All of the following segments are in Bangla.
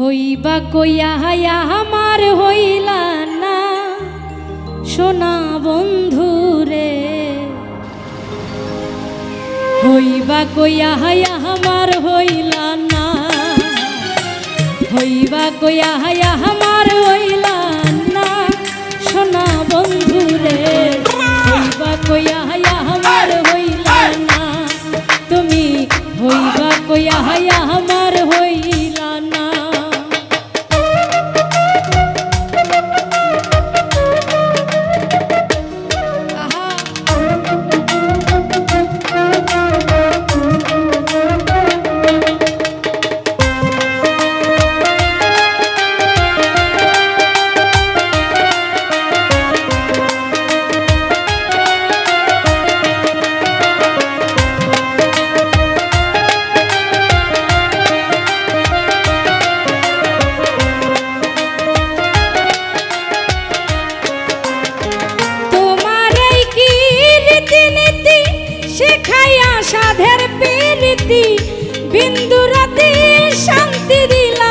হইবা কইয়া হায়া আমার হইলা না। সোনা বন্ধু রে হইবা কইয়া হায়া আমার হইলা না। হইবা কইয়া হায়া আমার হইলা না। সোনা বন্ধু রে হইবা কইয়া হায়া আমার হইলা না। তুমি হইবা কইয়া হায়া শেখাইয়া সাধের প্রীতি বিন্দুরাতে শান্তি দিলা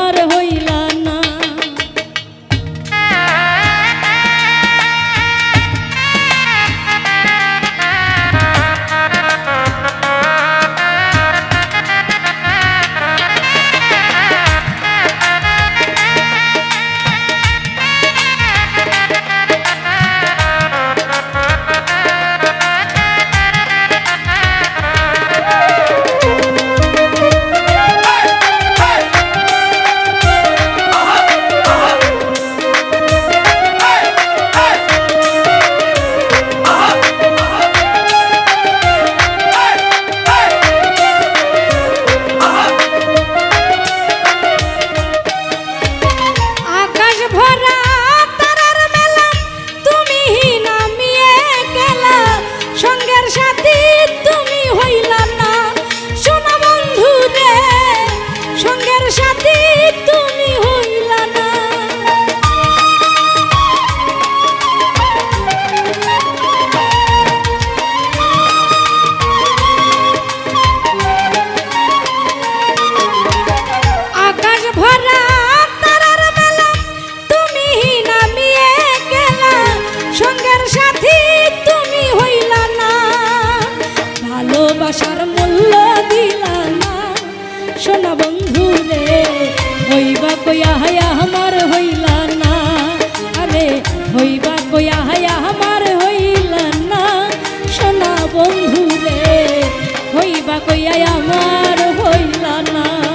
আমার হইলা না।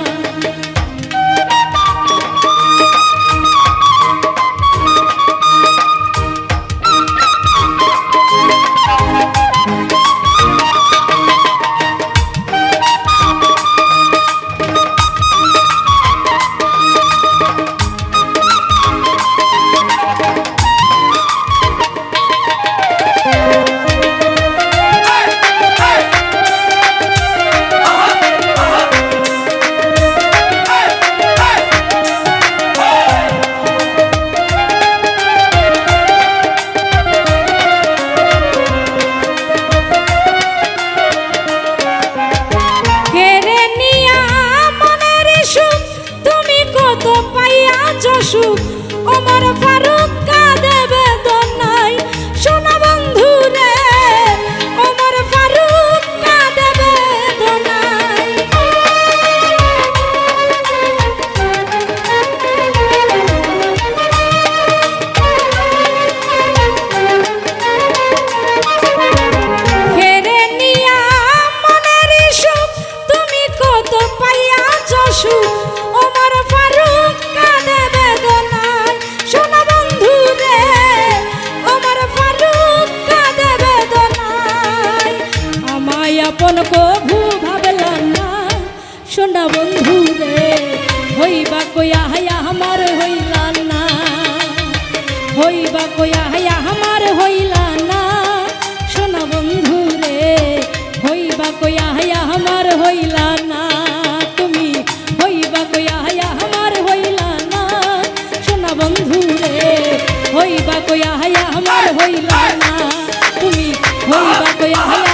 চসু ওমর ফারুক। সোনা বন্ধু রে, হইবা কয়া হায়া আমার হইলা না। হইবা কয়া হায়া আমার হইলা না। সোনা বন্ধু রে, হইবা কয়া হায়া আমার হইলা না। তুমি হইবা কয়া হায়া আমার হইলা না। সোনা বন্ধু রে, হইবা কয়া হায়া আমার হইলা না। তুমি হইবা কয়া হায়া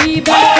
一杯。